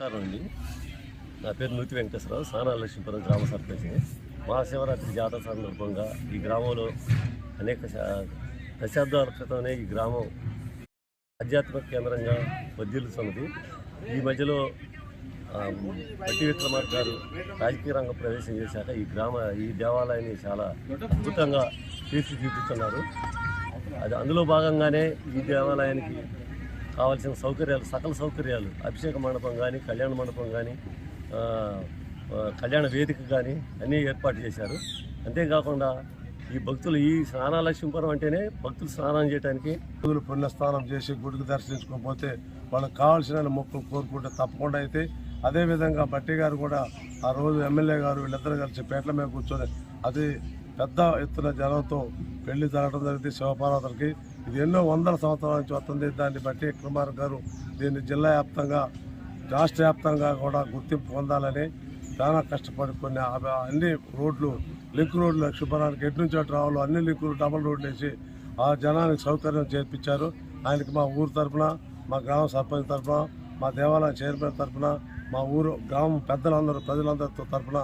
నమస్కారం అండి. నా పేరు నూతి వెంకటేశ్వరరావు సానా లక్ష్మీపురం గ్రామ సర్పంచ్. మహాశివరాత్రి జాతర సందర్భంగా ఈ గ్రామంలో అనేక శా- దశాబ్దాల క్రితమే ఈ గ్రామం ఆధ్యాత్మిక కేంద్రంగా వర్ధిల్లుతున్నది ఈ మధ్యలో పట్టి విక్రమార్క గారు రాజకీయ రంగ ప్రవేశం చేశాక ఈ గ్రామ ఈ దేవాలయాన్ని చాలా అద్భుతంగా తీర్చిదిద్దుతున్నారు. అది అందులో భాగంగానే ఈ దేవాలయానికి కావాల్సిన సౌకర్యాలు సకల సౌకర్యాలు. అభిషేక మండపం కానీ కళ్యాణ మండపం కానీ కళ్యాణ వేదిక కానీ అన్నీ ఏర్పాటు చేశారు. అంతేకాకుండా ఈ భక్తులు ఈ స్నానాలక్ష్మీపురం అంటేనే భక్తులు స్నానం చేయడానికి భక్తులు పుణ్యస్నానం చేసి గుడికి దర్శించుకోకపోతే వాళ్ళకి కావాల్సిన మొక్కులు కోరుకుంటే తప్పకుండా అయితే అదేవిధంగా బట్టి గారు కూడా ఆ రోజు ఎమ్మెల్యే గారు వీళ్ళిద్దరు కలిసి పేట్ల మీద కూర్చొని అది పెద్ద ఎత్తున జనంతో పెళ్ళి జరగడం జరిగింది శివపార్వతులకి. ఇది ఎన్నో వందల సంవత్సరాల నుంచి వస్తుంది. దాన్ని బట్టి కుమార్ గారు దీన్ని జిల్లా వ్యాప్తంగా రాష్ట్ర వ్యాప్తంగా కూడా గుర్తింపు పొందాలని చాలా కష్టపడి కొన్ని అన్ని రోడ్లు లింక్ రోడ్లు లక్ష్మీపురానికి ఎటు నుంచి అటు రావాలో అన్ని లింకులు డబల్ రోడ్లు వేసి ఆ జనానికి సౌకర్యం చేర్పించారు. ఆయనకి మా ఊరు తరఫున మా గ్రామ సర్పంచ్ తరపున మా దేవాలయం చైర్మన్ తరపున మా ఊరు గ్రామం పెద్దలందరూ ప్రజలందరితో తరపున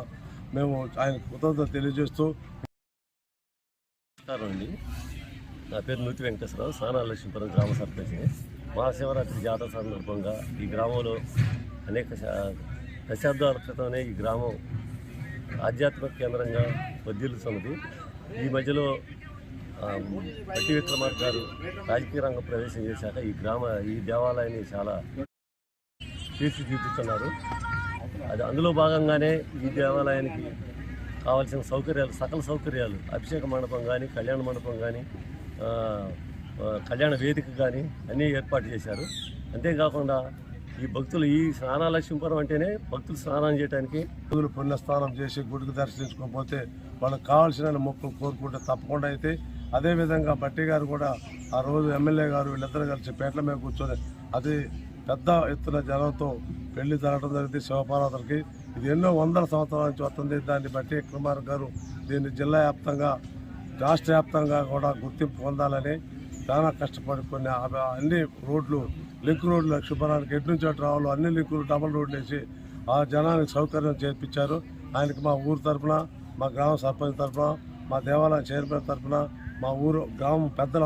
మేము ఆయన కృతజ్ఞత తెలియజేస్తూ నమస్కారం అండి. నా పేరు నూతి వెంకటేశ్వరరావు సానా లక్ష్మీపురం గ్రామ సర్పంచ్ని మహాశివరాత్రి జాతర సందర్భంగా ఈ గ్రామంలో అనేక దశాబ్దాల క్రితమే ఈ గ్రామం ఆధ్యాత్మిక కేంద్రంగా వర్ధిల్లుతున్నది ఈ మధ్యలో పట్టి విక్రమార్ గారు రాజకీయ రంగ ప్రవేశం చేశాక ఈ గ్రామ ఈ దేవాలయాన్ని చాలా తీర్చిదిద్దుతున్నారు. అది అందులో భాగంగానే ఈ దేవాలయానికి కావాల్సిన సౌకర్యాలు సకల సౌకర్యాలు అభిషేక మండపం కానీ కళ్యాణ మండపం కానీ కళ్యాణ వేదిక కానీ అన్నీ ఏర్పాటు చేశారు. అంతేకాకుండా ఈ భక్తులు ఈ స్నానాలక్ష్మీపురం అంటేనే భక్తులు స్నానం చేయడానికి భక్తులు పుణ్యస్నానం చేసి గుడికి దర్శించుకోకపోతే వాళ్ళకి కావాల్సిన మొక్కలు కోరుకుంటే తప్పకుండా అయితే అదేవిధంగా బట్టి గారు కూడా ఆ రోజు ఎమ్మెల్యే గారు వీళ్ళిద్దరు కలిసి పేట్ల మీద కూర్చొని అది పెద్ద ఎత్తున జనంతో పెళ్ళి జరగడం జరిగింది శివపార్వతులకి. ఇది ఎన్నో వందల సంవత్సరాల నుంచి వస్తుంది. దాన్ని బట్టి కుమార్ గారు దీన్ని జిల్లా వ్యాప్తంగా రాష్ట్ర వ్యాప్తంగా కూడా గుర్తింపు పొందాలని చాలా కష్టపడి కొన్ని అన్ని రోడ్లు లింక్ రోడ్లు లక్ష్మీపురానికి ఎటు నుంచి అటు రావాలో అన్ని లింకులు డబల్ రోడ్లు వేసి ఆ జనానికి సౌకర్యం చేర్పించారు. ఆయనకి మా ఊరు తరఫున మా గ్రామ సర్పంచ్ తరపున మా దేవాలయం చైర్మన్ తరపున మా ఊరు గ్రామం పెద్దల